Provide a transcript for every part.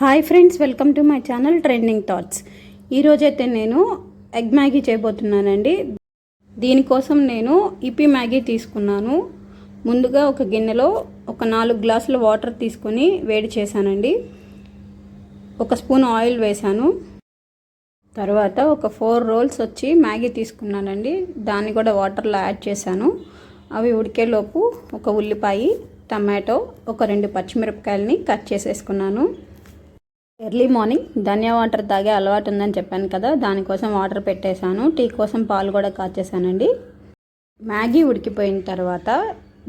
Hi friends welcome to my channel trending thoughts. ఈరోజైతే నేను egg Maggi చేయబోతున్నానండి. దీనికోసం నేను ఇపి మ్యాగీ తీసుకున్నాను. ముందుగా ఒక గిన్నెలో ఒక నాలుగు గ్లాసుల వాటర్ తీసుకొని వేడి చేశానండి. ఒక స్పూన్ ఆయిల్ వేశాను. తర్వాత ఒక ఫోర్ రోల్స్ వచ్చి మ్యాగీ తీసుకున్నానండి. దాన్ని కూడా వాటర్లో యాడ్ చేశాను. అవి ఉడికేలోపు ఒక ఉల్లిపాయ టమాటో ఒక రెండు పచ్చిమిరపకాయలని కట్ చేసేసుకున్నాను. ఎర్లీ మార్నింగ్ ధనియా వాటర్ తాగే అలవాటు ఉందని చెప్పాను కదా దానికోసం వాటర్ పెట్టేశాను. టీ కోసం పాలు కూడా కాచేసానండి మ్యాగీ ఉడికిపోయిన తర్వాత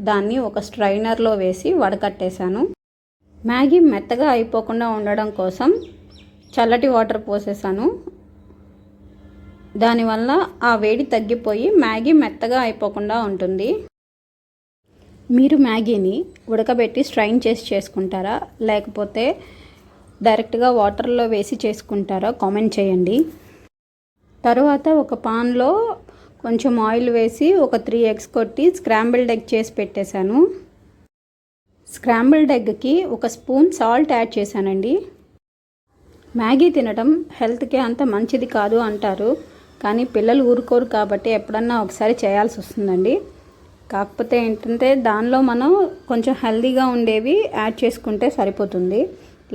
దాన్ని ఒక స్ట్రైనర్లో వేసి వడకట్టేశాను. మ్యాగీ మెత్తగా అయిపోకుండా ఉండడం కోసం చల్లటి వాటర్ పోసేసాను దానివల్ల ఆ వేడి తగ్గిపోయి మ్యాగీ మెత్తగా అయిపోకుండా ఉంటుంది. మీరు మ్యాగీని ఉడకబెట్టి స్ట్రైన్ చేసి చేసుకుంటారా? లేకపోతే డైరెక్ట్గా వాటర్లో వేసి చేసుకుంటారా కామెంట్ చేయండి. తర్వాత ఒక పాన్లో కొంచెం ఆయిల్ వేసి ఒక త్రీ ఎగ్స్ కొట్టి స్క్రాంబుల్డ్ ఎగ్ చేసి పెట్టేశాను. స్క్రాంబుల్డ్ ఎగ్కి ఒక స్పూన్ సాల్ట్ యాడ్ చేశానండి. మ్యాగీ తినడం హెల్త్కి అంత మంచిది కాదు అంటారు కానీ పిల్లలు ఊరుకోరు కాబట్టి ఎప్పుడన్నా ఒకసారి చేయాల్సి వస్తుందండి. కాకపోతే ఏంటంటే దానిలో మనం కొంచెం హెల్దీగా ఉండేవి యాడ్ చేసుకుంటే సరిపోతుంది.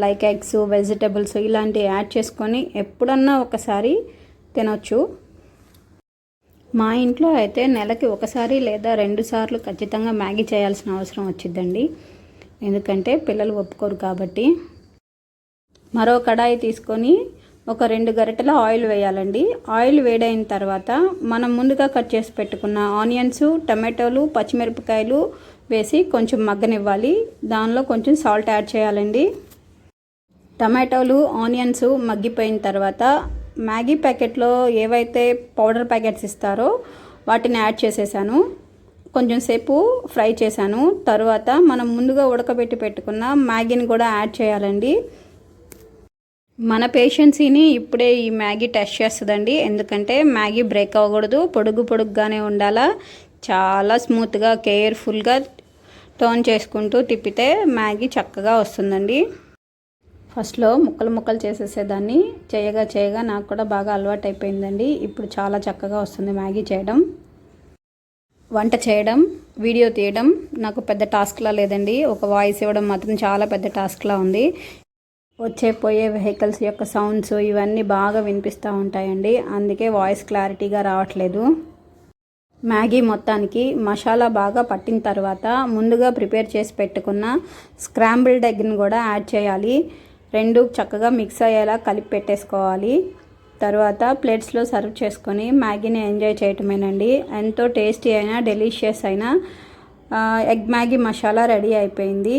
లైక్ ఎగ్స్ వెజిటబుల్స్ ఇలాంటివి యాడ్ చేసుకొని ఎప్పుడన్నా ఒకసారి తినొచ్చు. మా ఇంట్లో అయితే నెలకి ఒకసారి లేదా రెండు సార్లు ఖచ్చితంగా మ్యాగీ చేయాల్సిన అవసరం వచ్చిందండి ఎందుకంటే పిల్లలు ఒప్పుకోరు కాబట్టి. మరో కడాయి తీసుకొని ఒక రెండు గరిటెల ఆయిల్ వేయాలండి. ఆయిల్ వేడైన తర్వాత మనం ముందుగా కట్ చేసి పెట్టుకున్న ఆనియన్స్ టమాటోలు పచ్చిమిరపకాయలు వేసి కొంచెం మగ్గనివ్వాలి. దానిలో కొంచెం సాల్ట్ యాడ్ చేయాలండి. టమాటోలు ఆనియన్స్ మగ్గిపోయిన తర్వాత మ్యాగీ ప్యాకెట్లో ఏవైతే పౌడర్ ప్యాకెట్స్ ఇస్తారో వాటిని యాడ్ చేసేసాను. కొంచెం సేపు ఫ్రై చేశాను. తర్వాత మనం ముందుగా ఉడకబెట్టి పెట్టుకున్న మ్యాగీని కూడా యాడ్ చేయాలండి. మన పేషెన్సీని ఇప్పుడే ఈ మ్యాగీ టెస్ట్ చేస్తుందండి. ఎందుకంటే మ్యాగీ బ్రేక్ అవ్వకూడదు పొడుగు పొడుగ్గానే ఉండాలా. చాలా స్మూత్గా కేర్ఫుల్గా టర్న్ చేసుకుంటూ తిప్పితే మ్యాగీ చక్కగా వస్తుందండి. ఫస్ట్లో ముక్కలు ముక్కలు చేసేసేదాన్ని. చేయగా చేయగా నాకు కూడా బాగా అలవాటు అయిపోయిందండి ఇప్పుడు చాలా చక్కగా వస్తుంది మ్యాగీ చేయడం. వంట చేయడం వీడియో తీయడం నాకు పెద్ద టాస్క్లా లేదండి. ఒక వాయిస్ ఇవ్వడం మాత్రం చాలా పెద్ద టాస్క్లా ఉంది. వచ్చే పోయే వెహికల్స్ యొక్క సౌండ్స్ ఇవన్నీ బాగా వినిపిస్తూ ఉంటాయండి. అందుకే వాయిస్ క్లారిటీగా రావట్లేదు. మ్యాగీ మొత్తానికి మసాలా బాగా పట్టిన తర్వాత ముందుగా ప్రిపేర్ చేసి పెట్టుకున్న స్క్రాంబుల్డ్ ఎగ్ని కూడా యాడ్ చేయాలి. రెండు చక్కగా మిక్స్ అయ్యేలా కలిపి పెట్టేసుకోవాలి. తర్వాత ప్లేట్స్లో సర్వ్ చేసుకొని మ్యాగీని ఎంజాయ్ చేయటమేనండి. ఎంతో టేస్టీ అయినా డెలిషియస్ అయినా ఎగ్ మ్యాగీ మసాలా రెడీ అయిపోయింది.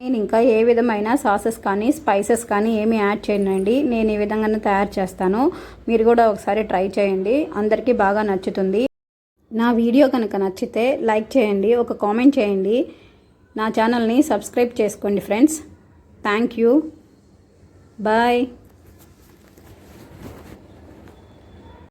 నేను ఇంకా ఏ విధమైన సాసెస్ కానీ స్పైసెస్ కానీ ఏమి యాడ్ చేయనండి. నేను ఈ విధంగానే తయారు చేస్తాను. మీరు కూడా ఒకసారి ట్రై చేయండి. అందరికీ బాగా నచ్చుతుంది. నా వీడియో కనుక నచ్చితే లైక్ చేయండి ఒక కామెంట్ చేయండి. నా ఛానల్ని సబ్స్క్రైబ్ చేసుకోండి ఫ్రెండ్స్. Thank you bye